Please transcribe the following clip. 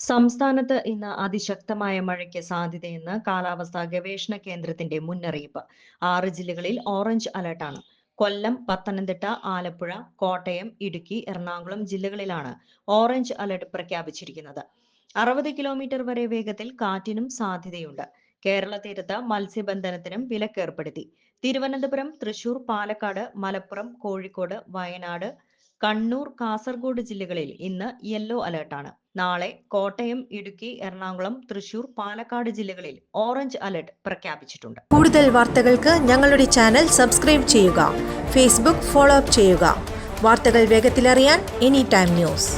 സംസ്ഥാനത്ത് ഇന്ന് അതിശക്തമായ മഴയ്ക്ക് സാധ്യതയെന്ന് കാലാവസ്ഥാ ഗവേഷണ കേന്ദ്രത്തിന്റെ മുന്നറിയിപ്പ്. ആറ് ജില്ലകളിൽ ഓറഞ്ച് അലർട്ടാണ്. കൊല്ലം പത്തനംതിട്ട ആലപ്പുഴ കോട്ടയം ഇടുക്കി എറണാകുളം ജില്ലകളിലാണ് ഓറഞ്ച് അലർട്ട് പ്രഖ്യാപിച്ചിരിക്കുന്നത്. അറുപത് കിലോമീറ്റർ വരെ വേഗത്തിൽ കാറ്റിനും സാധ്യതയുണ്ട്. കേരള തീരത്ത് മത്സ്യബന്ധനത്തിനും വിലക്കേർപ്പെടുത്തി. തിരുവനന്തപുരം തൃശൂർ പാലക്കാട് മലപ്പുറം കോഴിക്കോട് വയനാട് കണ്ണൂർ കാസർഗോഡ് ജില്ലകളിൽ ഇന്ന് യെല്ലോ അലർട്ടാണ് നാളെ കോട്ടയം ഇടുക്കി എറണാകുളം തൃശൂർ പാലക്കാട് ജില്ലകളിൽ ഓറഞ്ച് അലർട്ട് പ്രഖ്യാപിച്ചിട്ടുണ്ട്. കൂടുതൽ വാർത്തകൾക്ക് ഞങ്ങളുടെ ചാനൽ സബ്സ്ക്രൈബ് ചെയ്യുക ഫേസ്ബുക്ക് ഫോളോ അപ്പ് ചെയ്യുക. വാർത്തകൾ വേഗത്തിലറിയാൻ എനി ടൈം ന്യൂസ്